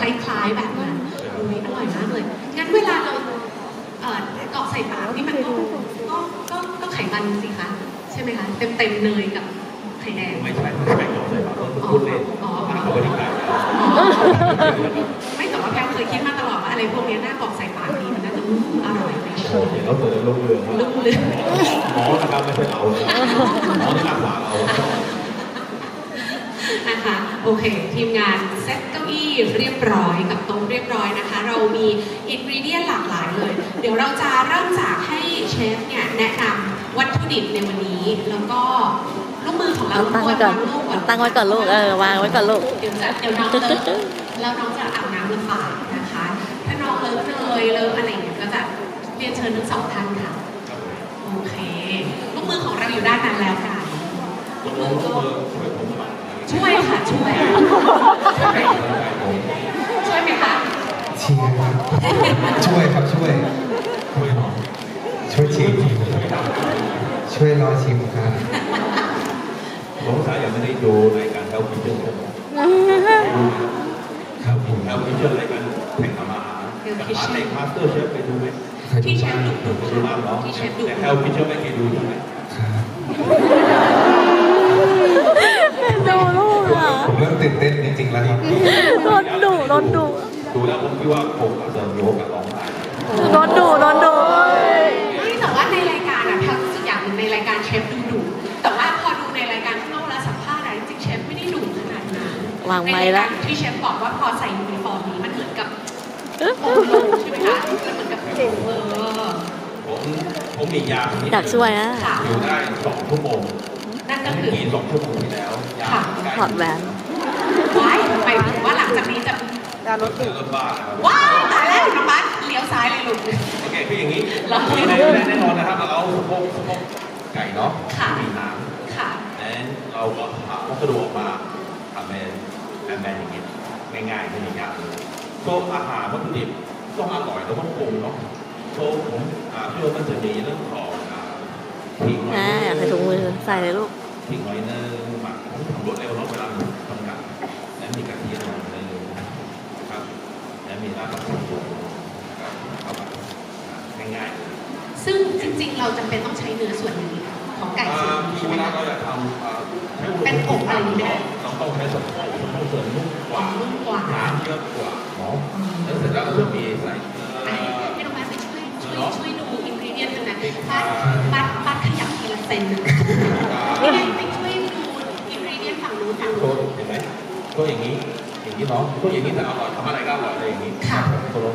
คล้ายๆแบบนั้นอุ้ยอร่อยมากเลย งั้นเวลาเราเอ่อกรอกใส่ปากนี่มันก็ก็ก็ก็ไขมันสิคะใช่ไหมคะเต็มเต็มๆเนยกับไข่แดงไม่ใช่ไม่ใช่ไม่ใช่ครับพูดเล่นอ๋อมันเขาบริการไม่แต่ว่าแพทเคยคิดมาตลอดว่าอะไรพวกเนี้ยน่ากรอกใส่ปากดีมันน่าจะอร่อยไหมโอ้โหเห็นแล้วเกิดลงเรือมาลูกเลยหมอนะครับไม่ใช่เราเลยหมอที่รักษาเรา นะคะโอเค ทีมงานเซ็ตเก้า อี้เรียบร้อยกับโต๊ะเรียบร้อยนะคะ เรามีอินกรีเดียนหลากหลายเลย เดี๋ยวเราจะเริ่มจากให้เชฟเนี่ยแนะนำวัตถุดิบในวันนี้ แล้วก็ลูกมือของเราเอาตั้งไว้ก่อนทุเอาตั้งไว้ก่อนลูกเออวางไว้ก่อนลูกเดี๋ยวจะเดี๋ยวน้องเลิฟแล้วน้องจะอาบน้ำลำบากนะคะ ถ้าน้องเลิฟเลยเลิฟอะไรอย่างเงี้ยก็จะเรียนเชิญทั้งสองท่านค่ะโอเคลูกมือของเราอยู่ด้านนั้นแล้วค่ะลูกมือลูกมือ ช่วยผมหน่อยช่วยค่ะช่วยช่วยไหมคะเชียร์ครับช่วยครับช่วย ช่วยหน่อยช่วยชิมช่วยรอชิมครับสงสัยยังไม่ได้ดูรายการเทลพิเชอร์ครับผมเทลพิเชอร์รายการแข่งทำอาหารกับมาสเต็กมาสเตอร์เชฟไปดูไหมเคยดูที่เชฟบ้างดุดุดูบ้างเนาะที่เชฟดุแต่เทลพิเชอร์ไม่เคยดูใช่ไหมครับ เริ่มตื่นเต้นจริงๆแล้วครับโดนดุโดนดุดูแล้วผมคิดว่าผมกับเซิร์ฟโยกับร้องไห้โดนดุโดนดุไม่แต่ว่าในรายการอะทำสักอย่างหนึ่งในรายการเชฟดูดุแต่ว่าพอดูในรายการข้างนอกแล้วสัมภาษณ์อะจริงๆเชฟไม่ได้ดุขนาดนั้นวางไม้ในรายแล้กาวรที่เชฟบอกว่าพอใส่ยูนิฟอร์มนี้มันเหมือนกับเอ๊ะโอ้โหใช่ไหมคะมันเหมือนกับเออผมผมมียาชนิดอยากช่วยนะค่ะอยู่ได้สองชั่วโมงนั่นก็ผมคือกินสองชั่วโมงที่แล้วยาค่ะใกล้ถอดแหวน จากนี้จะรถรถบ้านะครับว้าวตายแล้วน้องบัสเลี้ยวซ้ายเลยลูกโอเคคืออย่างนี้เราแน่แน่นอนนะครับเราเอาสะโพกสะโพกไก่เนาะค่ะมีหางค่ะนั้นเราก็หาวัสดุออกมาทำเป็นแบนๆอย่างนี้ง่ายๆไม่ได้ยากเลยก็อาหารวัตถุดิบต้องอร่อยเราต้องปรุงเนาะก็ผมอ่าเชื่อว่ามันจะมีเรื่องของอ่าพริกหน่อยอ่าใส่ถุงมือใส่เลยลูกพริกหน่อยนึงหมักผมทำรวดเร็วเนาะเวลาทำกับแล้วมีกระเทียมหน่อยนึงนะครับแล้ว มีรากผักชีนะครับเข้ามาง่ายๆซึ่งจริงๆ เราจำเป็นต้องใช้เนื้อส่วนนี้ของไก่ส่วนนี้ที่ใช่ไหเวมลาคะ เราอยากทำอ่าใช้อุณหเป็นภูอบมิอะไรอย่างนี้ไม่ได้ เราต้องใช้สะโพกสะโพกเสริมนุ่มกว่านุ่มกว่าน้ำเยอะกว่าเนาะแล้วเสร็จแล้วก็จะมีใส่เกลืให้อ ให้น้องบัสไปช่วยช่วยช่วยดูอินกรีเดียนกันนะบัสบัสบัสขยับทีละเซนนะไม่ได้ไปช่วยดูอินกรีเดียนฝั่งนู้นฝั่งโทนู้ษนเห็นไหมตัวอย่างนี้ อย่างนี้เนาะตัวอย่างนี้แต่อร่อยทำอะไรก็อร่อยเลยอย่างนี้ค่ะตัวลง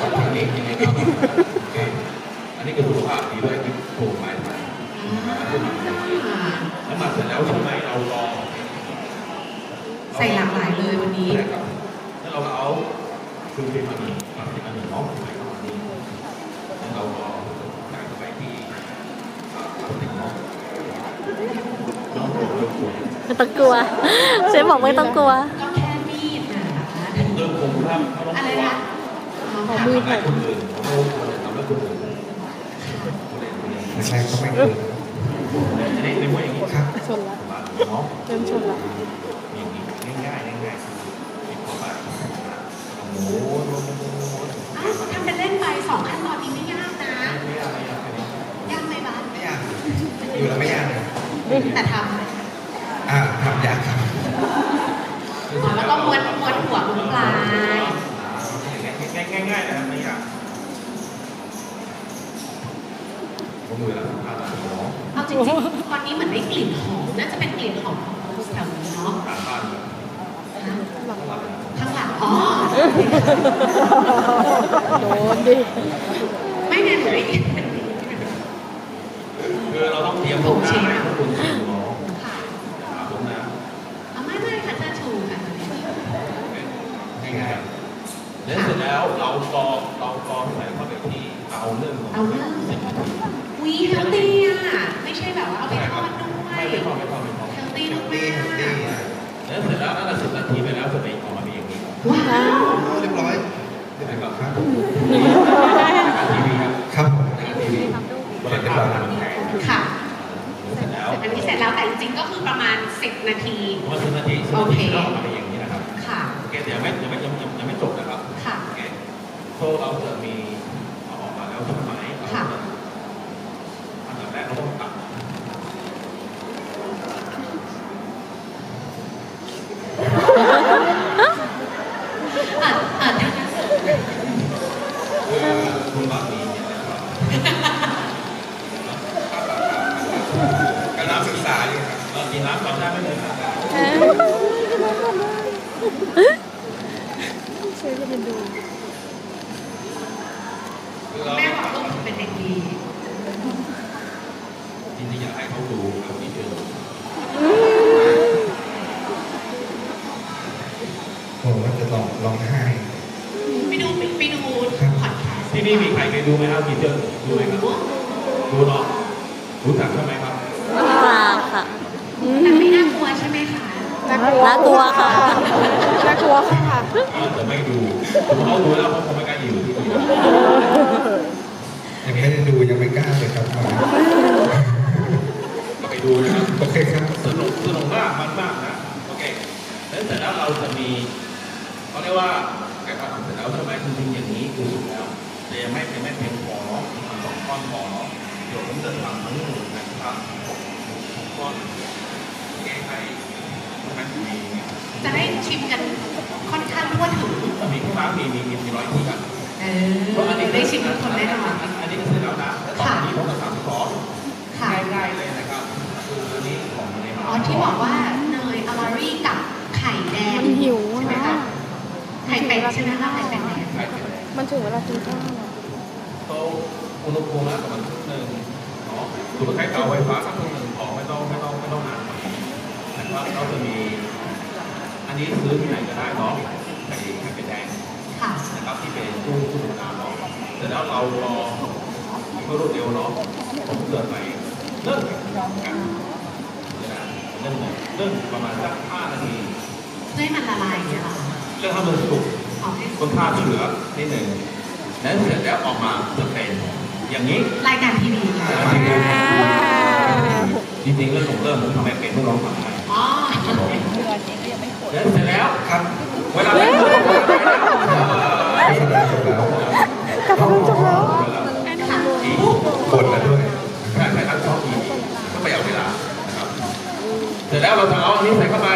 ฝั่งฝั่งนี้อย่างนี้ก็อร่อยโอเคอันนี้ก็สุขภาพดีด้วยที่ถูกหมายไทยอ่าแล้วมาเสร็จแล้วใช่ไหมเรารอใส่หลากหลายเลยวันนี้ใช่ครับแล้วเราก็เอาคือเป็นมันมันเป็นมันเนาะใส่เข้ามานี่แล้วเราก็ใส่เข้าไปที่อ่าพลาสติกเนาะน้องผมเริ่มกลัว ไม่ต้องกลัวเชฟบอกไม่ต้องกลัวก็แค่มีดนะคะผมเริ่มผมทำเขาต้องอะไรนะอ๋อขอมือทำให้คนอื่นผมไม่รู้คนอื่นทำให้คนอื่นคนอื่นคนอื่นแรกๆก็ไม่เคยอันนี้ในมวอย่างนี้ครับชนละเนาะเริ่มชนละย่างนี้ง่ายๆง่ายๆปิดเข้าไปโอ้โหทำเป็นเล่นไปสองขั้นตอนนี้ไม่ยากนะยากไหมบ้านไม่ยากอยู่แล้วไม่ยากแต่ท อ่าทำยากครับำอ๋อแล้วก็ม้วนม้วนหัวม้วนปลาย ง่ายง่ายๆนะครับไม่ยากผมมือแล้วทำอะไรเนาะเอาจริงๆตอนนี้เหมือนได้กลิ่นหอมน่าจะเป็นกลิ่นหอมของแถวนี้เนาะทานบ้านแบบฮะข้างหลังข้างหลังอ๋อโดนดิ ไม่เนี่ยหนูได้กลิ่นคือเราต้องเตรียมผมหน้าให้คุณชิมเนาะ ค่ะ หาผมนะ เอาไม่ไม่ค่ะจะชูค่ะ ง่ายๆแล้วเสร็จแล้วเรากรองเรากรองใส่เข้าไปที่เอาเรื่องของเอาเรื่องสิบนาทีวีเฮลตี้อะ ไม่ใช่แบบว่าเอาไปทอดด้วยไม่ไม่พอไม่พอไม่พอเฮลตี้ด้วยดีดีแล้วเสร็จแล้วนั่นสิบนาทีไปแล้วจะไปออกมาเป็นอย่างนี้ว้าวเรียบร้อยใช่ไหมครับครับทีวีครับครับผมทีวีบริการทางแพงค่ะเสร็จแล้วอันนี้เสร็จแล้วแต่จริงๆก็คือประมาณ 10 นาทีพอสิบนาทีสิบนาทีก็ออกมาเป็นอย่างนี้นะครับค่ะโอเคเราจะมีเ Estou lá. นี่มีใครเคยดูไหมครับกีเจอร์ดูไหมครับดูเนาะรู้จักใช่ไหมครับปลาค่ะแต่ไม่น่ากลัวใช่ไหมคะน่ากลัวค่ะน่ากลัวค่ะเราจะไม่ดูผมเขาดูแล้วเขาคงไม่กล้าอยู่ที่นี่ยังไม่ได้ดูยังไม่กล้าเลยครับมาก็ไปดูนะครับโอเคครับสนุกสนุกมากมันมากนะโอเคแล้วเสร็จแล้วเราจะมีเขาเรียกว่าแกะทำเสร็จแล้วใช่ไหมจริงๆอย่างนี้คือสุดแล้ว แต่ยังไม่เป็นไม่เพียงพอเนาะทำสองก้อนพอเนาะเดี๋ยวผมจะทำทั้งหมดนะครับสองก้อนแก้ไขใช่ไหมมีจะได้ชิมกันค่อนข้างทั่วถึงมีข้างล่างมีมีมีมีร้อยที่กันเออได้ชิมทุกคนแน่นอนอันนี้ก็เสร็จแล้วนะแล้วต่อไปนี้ผมจะทำซอสค่ะง่ายๆเลยนะครับคืออันนี้ของในอ๋อที่บอกว่าเนยอลอรี่กับไข่แดงมันหิวใช่ไหมนะคะไข่เป็ดใช่ไหมคะไข่เป็ดแดงไข่เป็ด มันถึงเวลากินข้าวแล้วโต๊ะอุณหภูมินะประมาณหนึ่งเนาะหรือว่าใช้เตาไฟฟ้าสักหนึ่งพอไม่ต้องไม่ต้องไม่ต้องนานนะครับเราจะมี อันนี้ซื้อที่ไหนก็ได้เนาะไข่ไข่เป็ดแดงนะครับที่เป็นตู้ตู้ธรรมดาเนาะเสร็จแล้วเรารอเพื่อรวดเร็วเนาะผมเกิดไปเริ่มกันเริ่มเริ่มประมาณสักห้านาทีให้มันละลายเนี่ยหรอเรื่องทำมันสุก คนค่าที่เหลือนิดหนึ่งแล้วเสร็จแล้วออกมาจะเป็นอย่างนี้รายการทีวีค่ะจริงๆเรื่องของเริ่มผมทำให้เป็นผู้ร้องฟังให้อ๋อแล้วเสร็จแล้วครับ เวลาเล่นก็ต้องไปแล้วโฆษณาจบแล้วกลับมาจบแล้วค่ะกดแล้วด้วยใช่ใช่ครับชอบอีกก็ประหยัดเวลานะครับเสร็จแล้วเราจะเอาอันนี้ใส่เข้าไป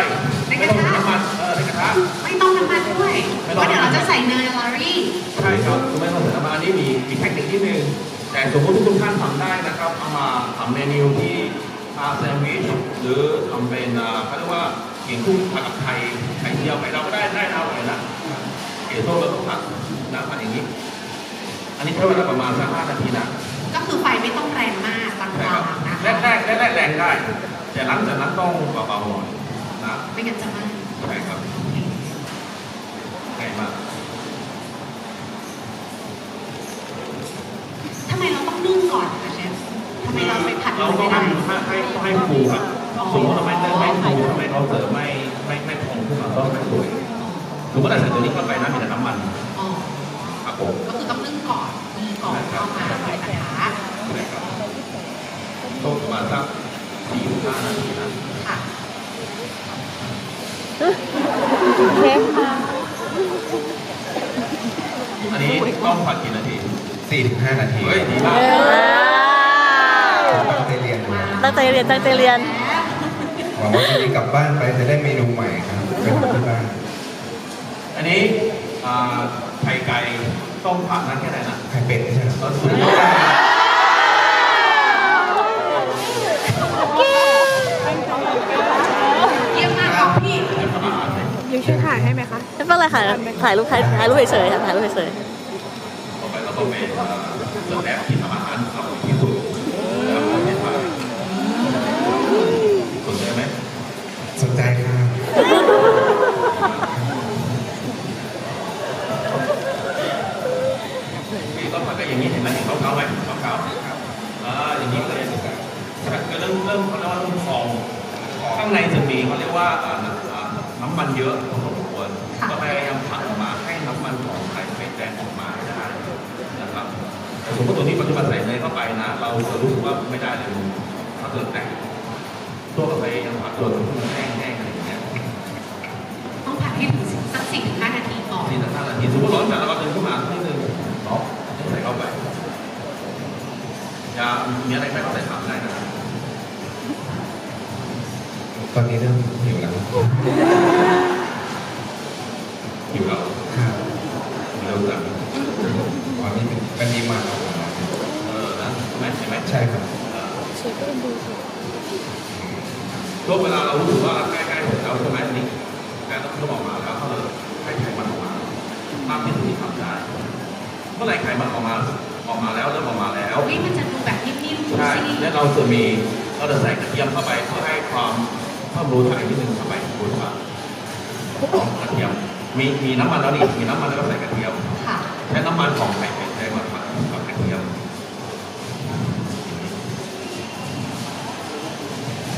แต่สมมติทุกท่านทำได้นะครับเอามาทำเมนูที่ทาแซนด์วิชหรือทำเป็นอ่าเขาเรียกว่าเกี๊ยวกุ้งผัดกับไข่ไข่เจียวไข่เราก็ได้ได้เอาเลยนะเกี๊ยวส้มแล้วก็ผัดนะผัดอย่างนี้ อันนี้ใช้เวลาประมาณสักห้านาทีนะก็คือไฟไม่ต้องแรงมากกลาใช่ครับงๆนะแรกแรกแรกแรกแรงได้ แต่หลังจากนั้นต้องเบาๆหน่อยนะไม่งั้นจะไหม้ใช่ครับง่ายมาก เราต้องนึ่งก่อนคะเชฟทำไมเราไปผัดเราเลยต้อไม่งได้ให้ให้ให้ฟูครับสมมติเราไม่ได้ไม่ฟูทำไมเราเสิร์ฟไม่ไม่ไม่พองขึ้นมาต้องไม่สวยสมมติเราใส่ตัวนี้เข้าไปนะมีแต่น้ำมันอ๋อครับผมก็คือต้องนึ่งก่อนนึ่งก่อนเข้ามาในกระทะนะครับต้มประมาณสักสี่ถึงห้านาทีนะค่ะเชฟค่ะอันนี้ต้องผัดกี่นาที 4-5 นาทีเฮ้ยดีมากตั้งใจเรียนนะตั้งใจเรียนตั้งใจเรียนหวังว่าจะมีกลับบ้านไปจะได้เมนูใหม่ครับเป็นของที่บ้านอันนี้อ่าไข่ไก่ต้มผัดนั้นแค่ไหนนะไข่เป็ดใช่ไหมตอนสุดยอดเยี่ยมมากครับพี่ยังช่วยถ่ายให้ไหมคะไม่เป็นไรค่ะถ่ายรูปถ่ายถ่ายรูปเฉยๆค่ะถ่ายรูปเฉยต่ อไปเราเป็นเรื่องแรกที่ทำอาหารอร่อยที่สุดแล้วประเทศไทยสนใจไหมสนใจครับมีต้นผักก็อย่างนี้เห็นไหมเห็นขาวๆไหมขาวๆอ่าอย่างนี้เลยก็เริ่มเริ่มเขาเรียกว่าเริ่มฟองข้างในจะมีเขาเรียกว่าอ่าน้ำอ่าน้ำมันเยอะ สมมติตัวนี้ปฏิบัติใส่ในเข้าไปนะ เราจะรู้สึกว่าไม่ได้เลยถ้าเกิดแตกตัวกับไปยังผัดตัวมันแห้งๆอะไรอย่างเงี้ยต้องผัดให้ถึงสักสิบถึงห้านาทีก่อนสิบห้านาทีสมมติร้อนจัดแล้วก็ดึงขึ้นมานิดนึงเนาะใส่เข้าไปอย่ามีอะไรไม่เข้าใส่ถามได้นะตอนนี้เริ่มหิวแล้วหิวแล้วเร็วจังตอนนี้เป็นมีมาแล้ว ไหมใช่ไหมใช่ครับเชฟก็เอ็นดูสิช่วงเวลาเรารู้สึกว่าใกล้ๆเสร็จแล้วใช่ไหมนี่แต่ต้องต้องออกมาแล้วก็เลยให้ไขมันออกมามากที่สุดที่ทำได้เมื่อไหร่ไขมันออกมาออกมาแล้วเริ่มออกมาแล้วเฮ้ยมันจะดูแบบนิ่มๆใช่ซี่แล้วเราจะมีเราจะใส่กระเทียมเข้าไปเพื่อให้ความเพิ่มรู้ไทยนิดนึงเข้าไปรู้ว่าของกระเทียมมีมีน้ำมันแล้วนี่มีน้ำมันแล้วก็ใส่กระเทียมค่ะใช้น้ำมันของไข่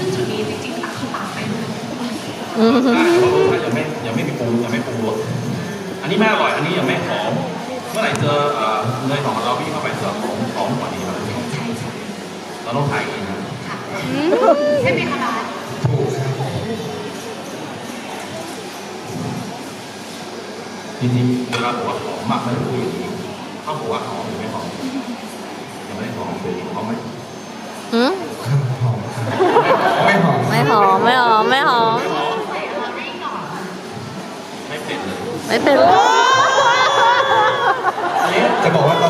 ซึ่งจุดนี้จริงๆตักคือตักไปเลยอืมได้ายังไม่ยังไม่มีปรุงยังไม่ปรุงรสอันนี้ไม่อร่อยอันนี้ยังไม่หอมเมื่อไหร่เจอเนยของเราพี่เข้าไปเสริมหอมหอมกว่านี้ครับใช่ใช่เราต้องถ่ายเองนะค่ะใช่ไหมคะบาสถูกจริงๆเวลาบอกว่าหอมมากไม่ต้องพูดอย่างนี้เขาบอกว่าหอมหรือไม่หอมยังไม่หอมเลยหอมไหม หืม ครับหอมครับไม่ หอมไม่หอมไม่หอมไม่หอมใส่เราได้ก่อนไม่เผ็ดเลยไม่เป็นไรอันนี้จะบอกว่าตอน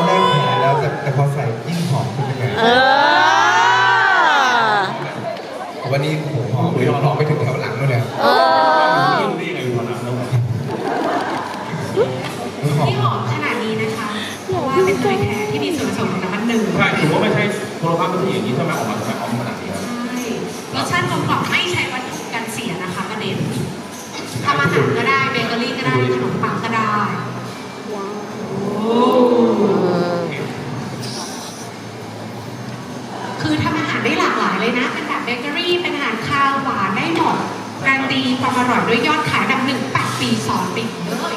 สอนปีเลย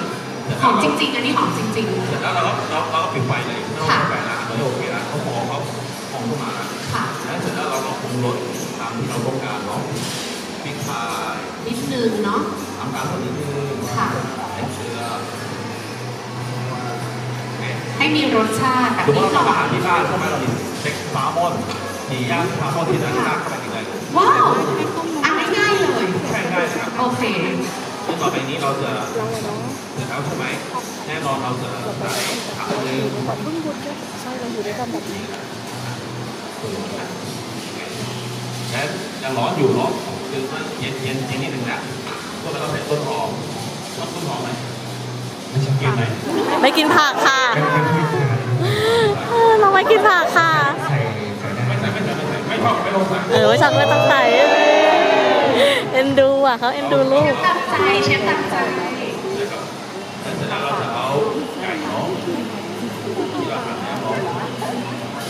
หอมจริง ๆ อันนี้หอมจริงเสร็จแล้วเราก็เราเราก็ปิดไฟเลยเราปิดไฟแล้วเราโอเคแล้วเขาพอเขาพองขึ้นมาแล้วๆค่ะ แล้วเสร็จแล้วเราก็ปรุงรสตามที่เราต้องการเนาะพริกไทยนิดนึงเนาะ น้ำตาลสักนิดนึงค่ะ ใส่เกลือโอเคให้มีรสชาติแบบสมมตินี้เราก่อทำอานหารที่บ้านใช่ไหมเรามีสเต็กซลมอนหมี่ย่างซลมอนที่ร้านร้านเข้าไปกินได้เลยว้าวอันง่ายๆเลย แค่ง่ายนะครับโอเคซึ่ งต่อไปนี้เราจะลองเลยเนาะเสร็จแล้วใช่ไหมแน่นอนเราจะใส่ผักหนึ่งแบบรุ่นบุญด้วยใช่เราอยู่ด้วยกันแบบนี้และยังร้อนอยู่เนาะคือเย็นเย็นเย็นนิดนึงนะก็เราใส่ต้นหอมชอบต้นหอมไหมไม่ใช่กินไหมไม่กินผักค่ะไม่ไม่ค่อยทานเออเราไม่กินผักค่ะใส่ใส่ได้ไม่ใส่ไม่ใส่ไม่ใส่ไม่ชอบไม่ต้องใส่เออไม่ชอบไม่ต้องใส่เอ็นดูอะเขาเอ็นดูลูกตัด ใจเชฟตัดใจนะครับแล้วเสร็จแล้วเราจะเอาไก่เนาะที่เราหั่นแล้วเนาะ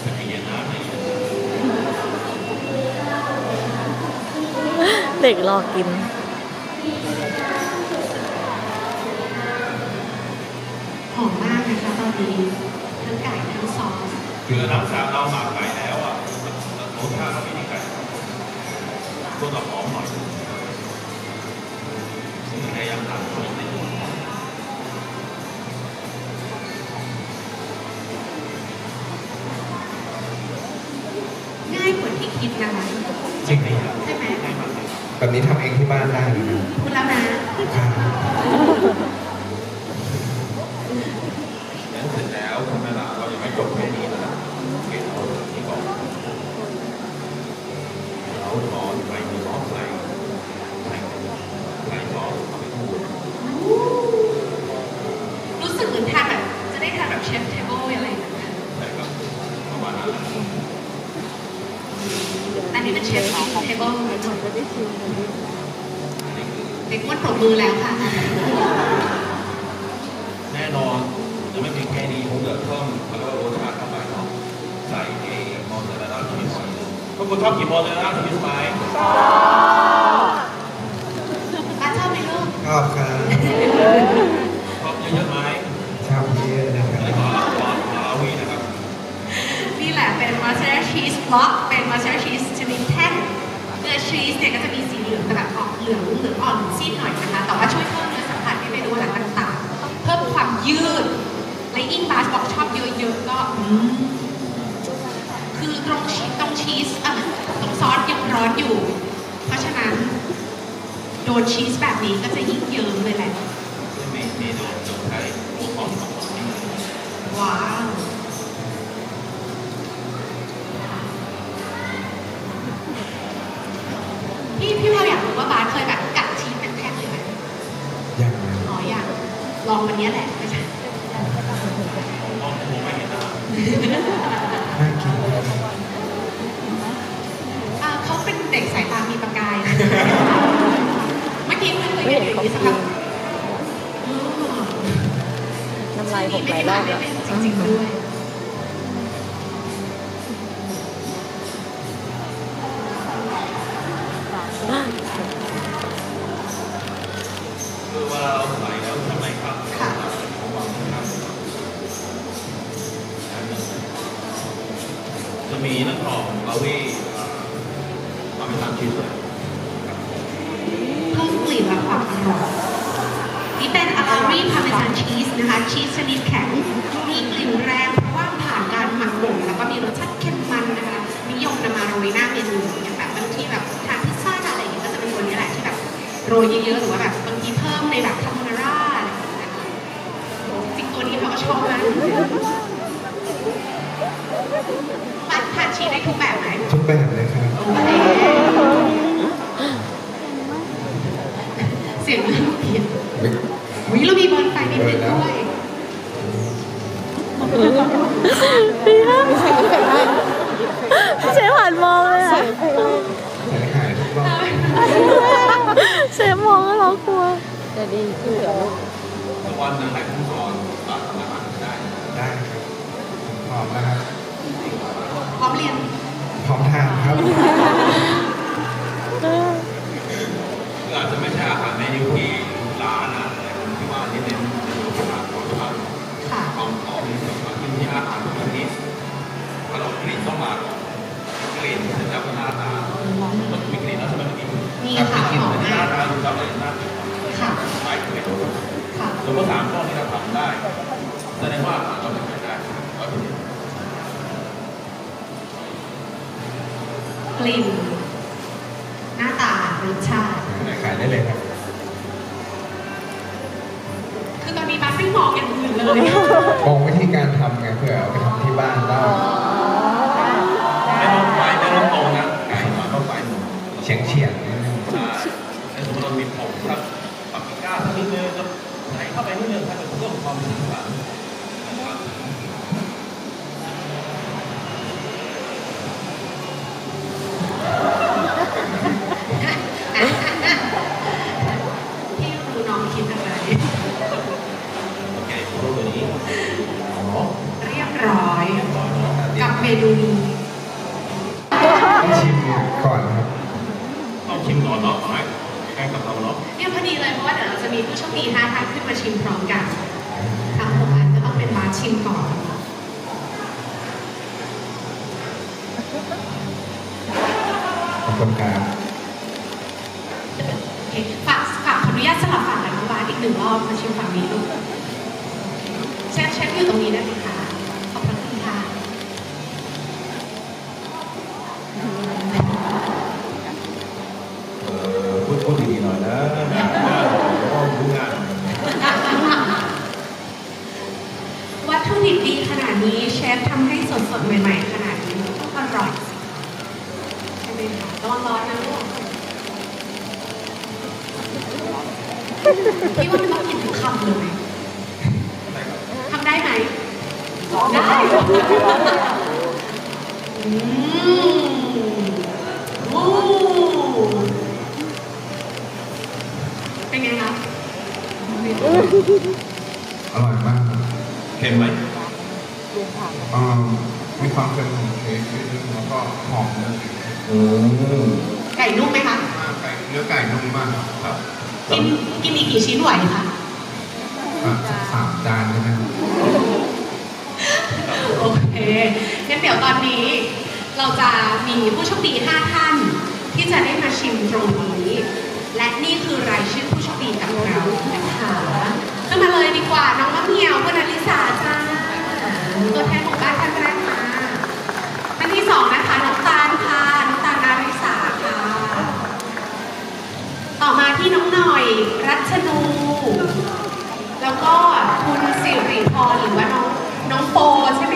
ใจเย็นนะใจเย็นเด็กรอกิน นะคะตอนนี้ทั้งไก่ทั้งซอสคือน้ำสามเราหมักไก่แล้วอะรสชาติเราไม่ได้ไก่ตัวเราหอมหน่อยพยายามทำนิดนึงง่ายกว่าที่คิดนะคะจริงไหมใช่ไหมให้มันเลยแบบนี้ทำเองที่บ้านได้เลยนะพูดแล้วนะ ทุกคนชอบกินมอสซาเรลล่าชีสไหมป้าชอบไหมลูกชอบครับชอบเยอะๆไหมชอบเยอะนะคอันรันี้บขอขอขออาวีนะครับ นี่แหละเป็นมอสซาเรลชีสบล็อก เป็นมอสซาเรลชีสชนิดแท่งเนื้อชีสเนี่ยก็จะมีสีเหลืองแต่แบบเหลืองเหลืองอ่อนซีดหน่อยนะคะ แต่ว่าช่วยเพิ่มเนื้อสัมผัสให้เมนูอาหารต่างๆ เพิ่มความยืด และยิ่งบาสบอกชอบเยอะๆก็อืมคือตรงชีสตรง ชีสอะตรงซอสยังร้อนอยู่ เพราะฉะนั้น โดนชีสแบบนี้ก็จะยิ่งเยิ้มเลยแหละเมเมนูเราใช้พวกของของที่มันว้าวพี่พี่เราอยากรู้ว่าบาสเคยแบบกัดชีสเป็นแท่งเลยไหมอย่างไรอ๋ออยากลองวันนี้แหละ เคยไม่เห็นเห็นอย่างเขานี้สักกิคนรั้งน้ำลายผมหลายรอบแล้วจริงๆด้วย มันทานชีสได้ทุกแบบไหมทุกแบบเลยครับโอเคเสียงเริ่มเปลี่ยนเฮ้ยวิเรามีบอลไฟนิดๆด้วยพี่ฮะเชฟหันมองเลยอะใส่หายทุกรอบเชฟมองแล้วเรากลัวจะดีขึ้นเดี๋ยวทุกวันนั้นไหนผู้สอนตัดอาหารได้ได้ครับพร้อมแล้วครับ พร้อมเรียนพร้อมทานครับ เลย มองวิธีการทำไงเพื่อเอาไปทำ ชิมก่อนเนาะเอาไหมแกงกับเราเนาะเนี่ยพอดีเลยเพราะว่าเดี๋ยวเราจะมีผู้โชคดีห้าท่านขึ้นมาชิมพร้อมกันทั้งหกอันก็ต้องเป็นบาสชิมก่อนขอบคุณครับโอเคฝากฝากขออนุญาตสลับฝั่งกับน้องบาสอีกหนึ่งรอบมาชิมฝั่งนี้ลูกเชฟเชฟอยู่ตรงนี้ได้ไหมคะขอบพระคุณค่ะ เออพูดพูดดีๆหน่อยนะเดี๋ยวก็รู้งาน วัตถุ ดิบดีขนาดนี้เชฟทำให้สดๆใหม่ ๆ ขนาดนี้ต้องอร่อยใช่ไหมคะระวังร้อนนะลูกพี่ว่ามันต้องกินทุกคำเลยทำได้ไหมได้อืมโอ้เป็นไงคะอร่อยมากเค็มไหม อ่ามีความเค็มของเค้กนิดนึงแล้วก็หอมเนื้อเค้กอืมไก่นุ่มไหมคะ มากไก่เนื้อไก่นุ่มมากครับกินกินอีกกี่ชิ้นไหวคะอะสักสามจานได้ไหมครับโอเคงั้นเดี๋ยวตอนนี้เราจะมีผู้โชคดี 5 ท่าน ที่จะได้มาชิมตรงนี้ และนี่คือรายชื่อผู้โชคดีกับเรานะคะขึ้นมาเลยดีกว่าน้องมะเหมียวคุณอลิสาจ้า ตัวแทนของบ้านท่านแรกมาท่านที่สองนะคะน้องตาลค่ะน้องตาลนาริสาค่ะ ต่อมาที่น้องหน่อยรัชนู แล้วก็คุณสิริพรหรือว่าน้องน้องโปใช่ไหม